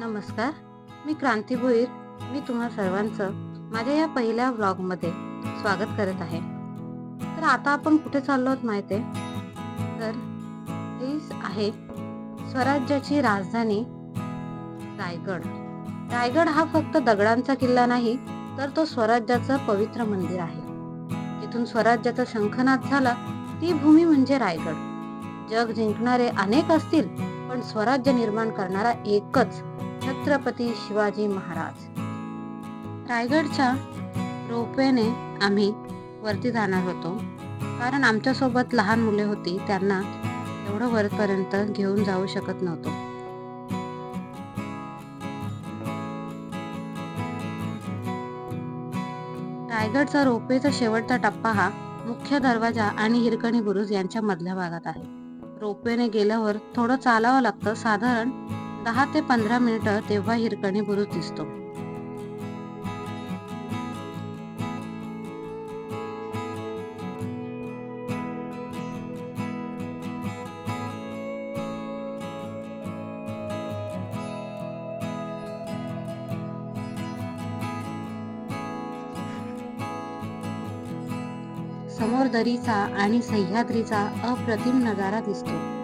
नमस्कार मी क्रांती भोईर. मी तुम्हा सर्वांचं माझ्या या पहिल्या व्लॉगमध्ये स्वागत करत आहे. तर आता आपण कुठे चाललो आहोत माहिती आहे? तर ही आहे स्वराज्याची राजधानी रायगड. रायगड हा फक्त दगडांचा किल्ला नाही तर तो स्वराज्याचं पवित्र मंदिर आहे. जिथून स्वराज्याचा शंखनाद झाला ती भूमी म्हणजे रायगड. जग जिंकणारे अनेक असतील पण स्वराज्य निर्माण करणारा एकच छत्रपती शिवाजी महाराज. रायगडच्या रोपवेने आम्ही वरती जाणार होतो. कारण आमच्यासोबत लहान मुले होती त्यांना एवढं वरपर्यंत घेऊन जाऊ शकत नव्हतो. रायगडचा रोपवेचा शेवटचा टप्पा हा मुख्य दरवाजा आणि हिरकणी बुरुज यांच्या मधल्या भागात आहे. रोपवेने गेल्यावर थोडं चालावं लागतं साधारण दहा ते पंधरा मिनिटं तेव्हा हिरकणी बुरुज दिसतो. समोर दरीचा आणि सह्याद्रीचा अप्रतिम नजारा दिसतो.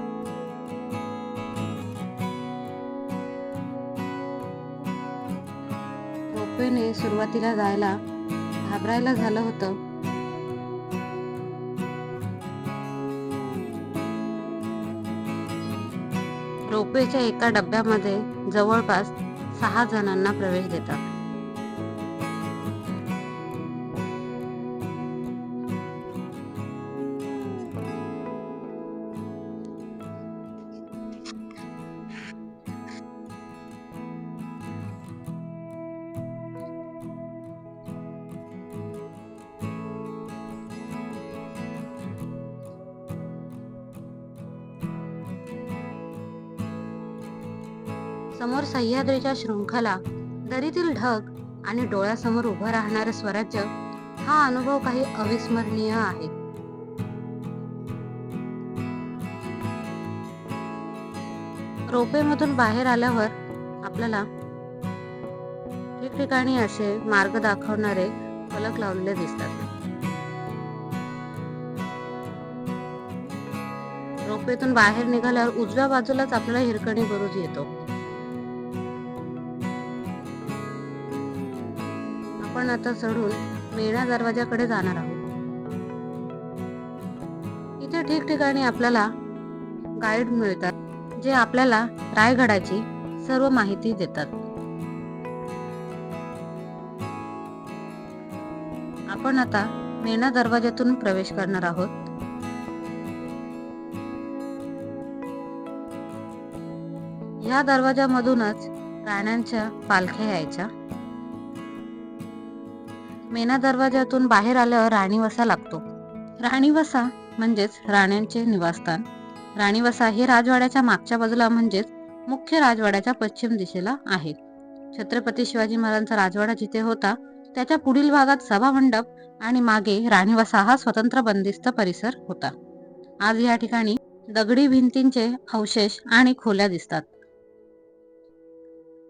रोपवेने सुरुवातीला जायला घाबरायला झालं होतं. रोपवेच्या एका डब्यामध्ये जवळपास सहा जणांना प्रवेश देतात. समोर सह्याद्रीच्या शृंखला दरीतील ढग आणि डोळ्यासमोर उभं राहणारं स्वराज्य हा अनुभव काही अविस्मरणीय आहे. रोपेमधून बाहेर आल्यावर आपल्याला ठिकठिकाणी असे मार्ग दाखवणारे फलक लावलेले दिसतात. रोपेतून बाहेर निघाल्यावर उजव्या बाजूलाच आपल्याला हिरकणी बुरुज येतो. आपण आता चढून मेणा दरवाजाकडे जाणार आहोत. इथे ठिकठिकाणी आपल्याला गाईड मिळतात जे आपल्याला रायगडाची सर्व माहिती देतात. आपण आता मेणा दरवाजातून प्रवेश करणार आहोत. या दरवाजामधूनच प्राण्यांच्या पालख्या यायच्या. मेना दरवाजातून बाहेर आल्यावर राणीवसा लागतो. राणीवसा म्हणजेच राण्यांचे निवासस्थान. राणीवसा हे राजवाड्याच्या मागच्या बाजूला म्हणजेच मुख्य राजवाड्याच्या पश्चिम दिशेला आहे. छत्रपती शिवाजी महाराजांचा राजवाडा जिथे होता त्याच्या पुढील भागात सभामंडप आणि मागे राणीवसा हा स्वतंत्र बंदिस्त परिसर होता. आज या ठिकाणी दगडी भिंतींचे अवशेष आणि खोल्या दिसतात.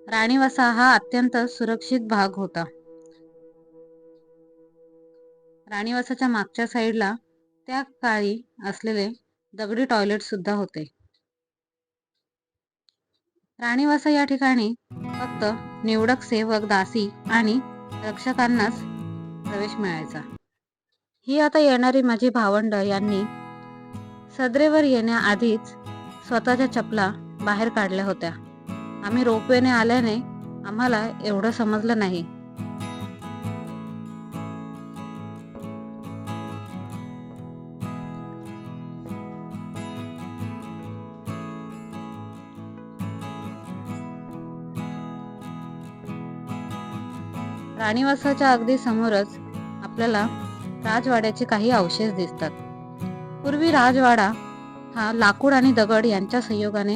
राणीवसा हा अत्यंत सुरक्षित भाग होता. राणीवासाच्या मागच्या साईडला त्या काळी असलेले दगडी टॉयलेट सुद्धा होते. राणीवासा या ठिकाणी फक्त निवडक सेवक दासी आणि रक्षकांनाच प्रवेश मिळायचा. ही आता येणारी माझी भावंड यांनी सदरेवर येण्याआधीच स्वतःच्या चपला बाहेर काढल्या होत्या. आम्ही रोपवेने आल्याने आम्हाला एवढं समजलं नाही. राणीवासाच्या अगदी समोरच आपल्याला राजवाड्याचे काही अवशेष दिसतात. पूर्वी राजवाडा हा लाकूड आणि दगड यांच्या संयोगाने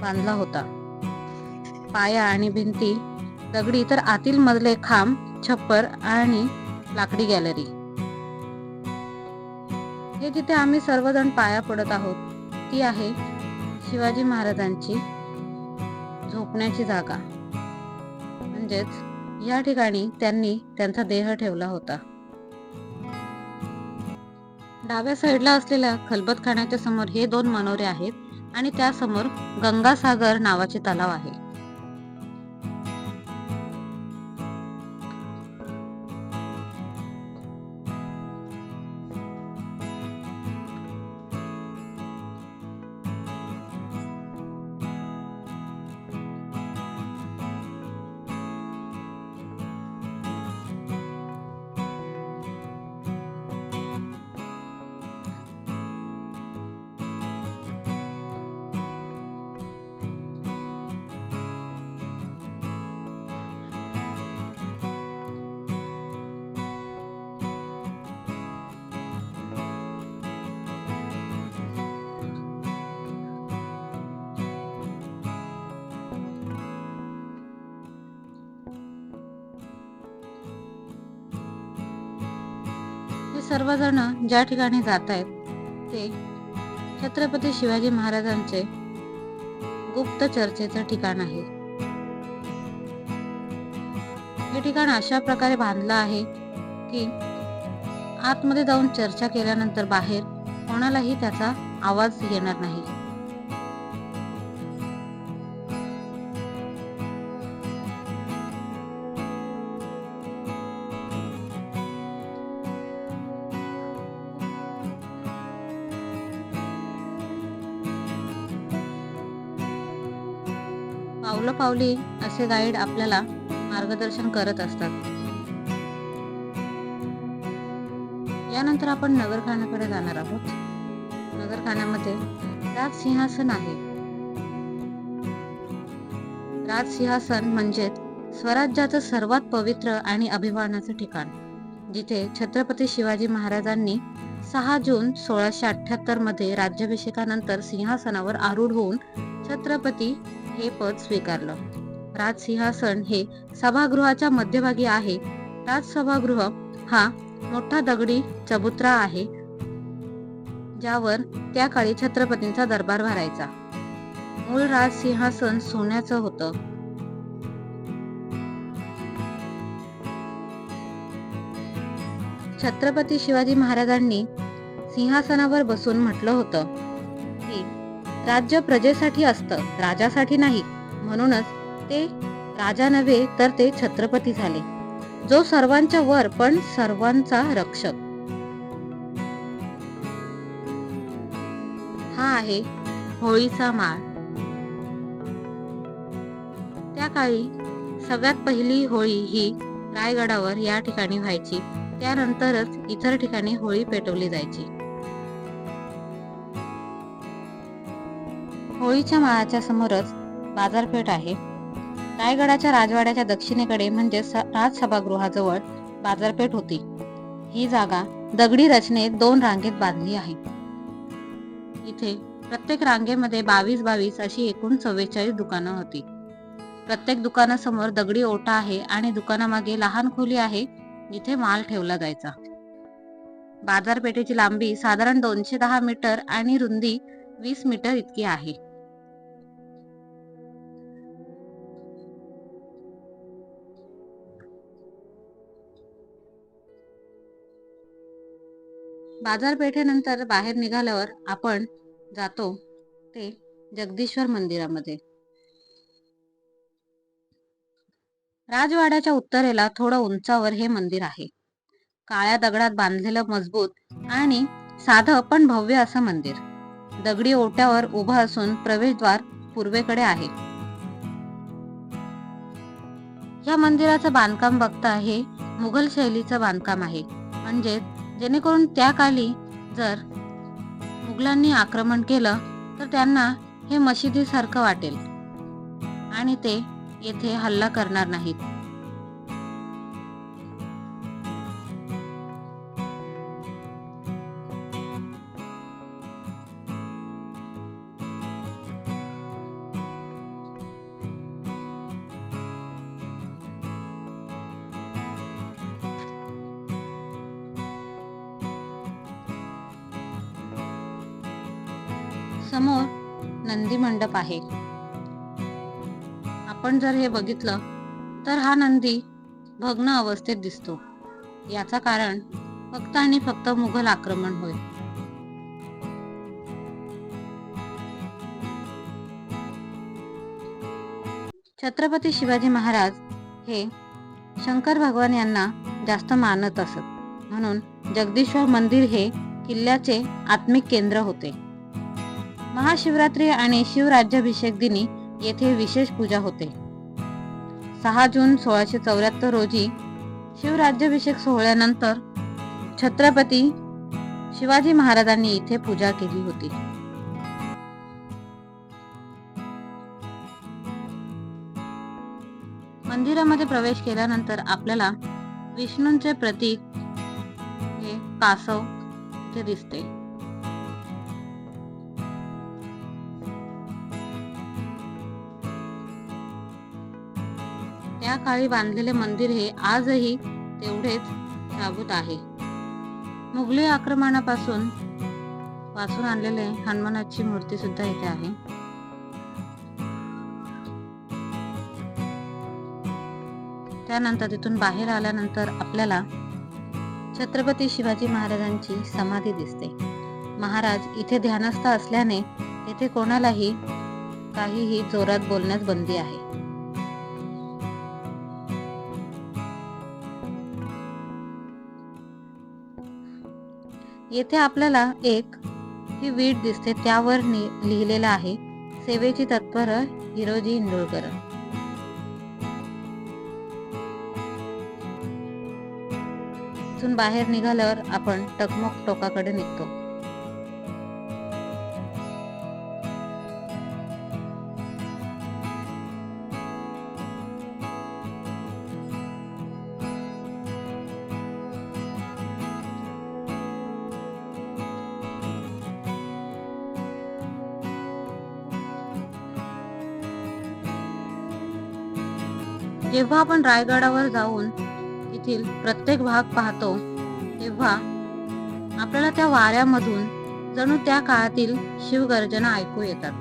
बांधला होता. पाया आणि भिंती दगडी तर आतील मधले खांब छप्पर आणि लाकडी गॅलरी. हे जिथे आम्ही सर्वजण पाया पडत आहोत ती आहे शिवाजी महाराजांची झोपण्याची जागा. म्हणजेच या ठिकाणी त्यांनी त्यांचा देह ठेवला होता. डाव्या साईडला असलेल्या खलबतखान्याच्या समोर हे दोन मनोरे आहेत आणि त्यासमोर गंगासागर नावाचे तलाव आहे. सर्वजण ज्या ठिकाणी जात आहेत ते छत्रपती शिवाजी महाराजांचे गुप्त चर्चेचं ठिकाण आहे. हे ठिकाण अशा प्रकारे बांधलं आहे की आतमध्ये जाऊन चर्चा केल्यानंतर बाहेर कोणालाही त्याचा आवाज येणार नाही. पावली असे गाईड आपल्याला मार्गदर्शन करत असतात. यानंतर आपण नगरखान्याकडे जाणार आहोत. नगरखान्यामध्ये राजसिंहासन आहे. राजसिंहासन म्हणजे स्वराज्याचं सर्वात पवित्र आणि अभिमानाचं ठिकाण जिथे छत्रपती शिवाजी महाराजांनी सहा जून सोळाशे अठ्याहत्तरमध्ये राज्याभिषेकानंतर सिंहासनावर आरूढ होऊन छत्रपती हे पद स्वीकारलं. राजसिंहासन हे सभागृहाच्या मध्यभागी आहे. राजसभागृह हा मोठा दगडी चबुत्रा आहे ज्यावर त्या काळी छत्रपतींचा दरबार भरायचा. मूळ राजसिंहासन सोन्याचं होतं. छत्रपती शिवाजी महाराजांनी सिंहासनावर बसून म्हटलं होतं. राज्य प्रजेसाठी असतं राजासाठी नाही. म्हणूनच ते राजा नव्हे तर ते छत्रपती झाले. जो सर्वांच्या वर पण सर्वांचा रक्षक. हा आहे होळीचा माळ. त्या काळी सगळ्यात पहिली होळी ही रायगडावर या ठिकाणी व्हायची. त्यानंतरच इतर ठिकाणी होळी पेटवली जायची. होळीच्या माळाच्या समोरच बाजारपेठ आहे. रायगडाच्या राजवाड्याच्या दक्षिणेकडे म्हणजे स- राजसभागृहाजवळ बाजारपेठ होती. ही जागा दगडी रचनेत दोन रांगेत बांधली आहे. इथे प्रत्येक रांगेमध्ये बावीस बावीस अशी एकूण चव्वेचाळीस दुकानं होती. प्रत्येक दुकानासमोर दगडी ओटा आहे आणि दुकानामागे लहान खोली आहे जिथे माल ठेवला जायचा. बाजारपेठेची लांबी साधारण दोनशे दहा मीटर आणि रुंदी वीस मीटर इतकी आहे. बाजारपेठेनंतर बाहेर निघाल्यावर आपण जातो ते जगदीश्वर मंदिरामध्ये. राजवाड्याच्या उत्तरेला थोडं उंचावर हे मंदिर आहे. काळ्या दगडात बांधलेलं मजबूत आणि साधं पण भव्य असं मंदिर. दगडी ओट्यावर उभं असून प्रवेशद्वार पूर्वेकडे आहे. या मंदिराचं बांधकाम बघता हे मुघल शैलीचं बांधकाम आहे. म्हणजे जेणेकरून त्या काली जर मुघलांनी आक्रमण केलं तर त्यांना हे मशिदीसारखं वाटेल. आणि ते येथे हल्ला करणार नाहीत. मंडप आहे. आपण जर हे बघितलं तर हा नंदी भग्न अवस्थेत दिसतो. याचा कारण फक्त आणि फक्त मुघल आक्रमण होय. छत्रपती शिवाजी महाराज हे शंकर भगवान यांना जास्त मानत असत. म्हणून जगदीश्वर मंदिर हे किल्ल्याचे आत्मिक केंद्र होते. महाशिवरात्री आणि शिवराज्याभिषेक दिनी येथे विशेष पूजा होते. सहा जून सोळाशे चौऱ्याहत्तर रोजी शिवराज्याभिषेक सोहळ्यानंतर छत्रपती शिवाजी महाराजांनी इथे पूजा केली होती. मंदिरामध्ये प्रवेश केल्यानंतर आपल्याला विष्णूंचे प्रतीक हे कासव इथे दिसते. त्या काळी बांधलेले मंदिर हे आजही तेवढेच शाबूत आहे. मुघली आक्रमणापासून वाचून आणलेले हनुमानाची मूर्ती सुद्धा इथे आहे. त्यानंतर तिथून बाहेर आल्यानंतर आपल्याला छत्रपती शिवाजी महाराजांची समाधी दिसते. महाराज इथे ध्यानस्थ असल्याने येथे कोणालाही काहीही जोरात बोलण्यास बंदी आहे. येथे आपल्याला एक ही वीट दिसते त्यावर लिहिलेलं आहे सेवेची तत्पर हिरोजी इंदोळकर. बाहेर निघाल्यावर आपण टकमक टोकाकडे निघतो. जेव्हा आपण रायगडावर जाऊन येथील प्रत्येक भाग पाहतो तेव्हा आपल्याला त्या वाऱ्यामधून जणू त्या काळातील शिवगर्जना ऐकू येतात.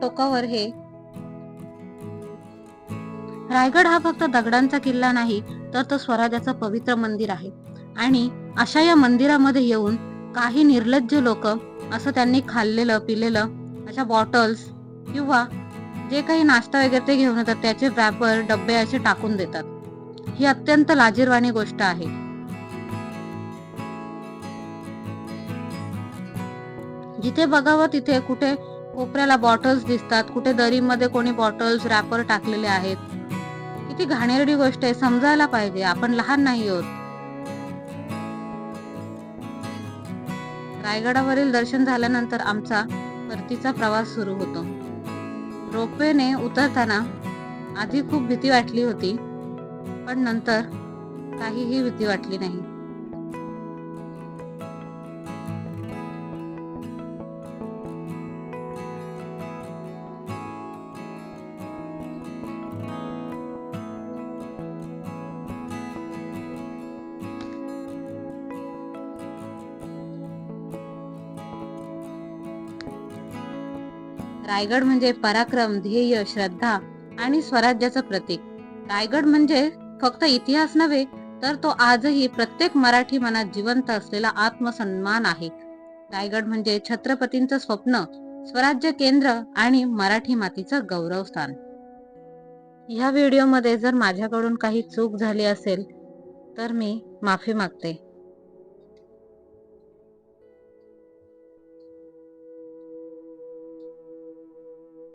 टोकावर हे रायगड हा फक्त दगडांचा किल्ला नाही तर तो स्वराज्याचं पवित्र मंदिर आहे. आणि अशा या मंदिरामध्ये येऊन काही निर्लज्ज लोक असं त्यांनी खाल्लेलं पिलेलं अशा बॉटल्स किंवा जे काही नाश्ता वगैरे ते घेऊन येतात त्याचे रॅपर डब्बे असे टाकून देतात. ही अत्यंत लाजीरवाणी गोष्ट आहे. जिथे बघावं तिथे कुठे कोपऱ्याला बॉटल्स दिसतात कुठे दरीमध्ये कोणी बॉटल्स रॅपर टाकलेले आहेत किती घाणेरडी गोष्ट आहे समजायला पाहिजे. आपण लहान नाही आहोत. रायगडावरील दर्शन झाल्यानंतर आमचा परतीचा प्रवास सुरू होतो. रोपवेने उतरताना आधी खूप भीती वाटली होती पण नंतर काहीही भीती वाटली नाही. रायगड म्हणजे पराक्रम ध्येय श्रद्धा आणि स्वराज्याचं प्रतीक. रायगड म्हणजे फक्त इतिहास नव्हे तर तो आजही प्रत्येक मराठी मनात जिवंत असलेला आत्मसन्मान आहे. रायगड म्हणजे छत्रपतींचं स्वप्न स्वराज्य केंद्र आणि मराठी मातीचं गौरव स्थान. ह्या व्हिडिओमध्ये जर माझ्याकडून काही चूक झाली असेल तर मी माफी मागते.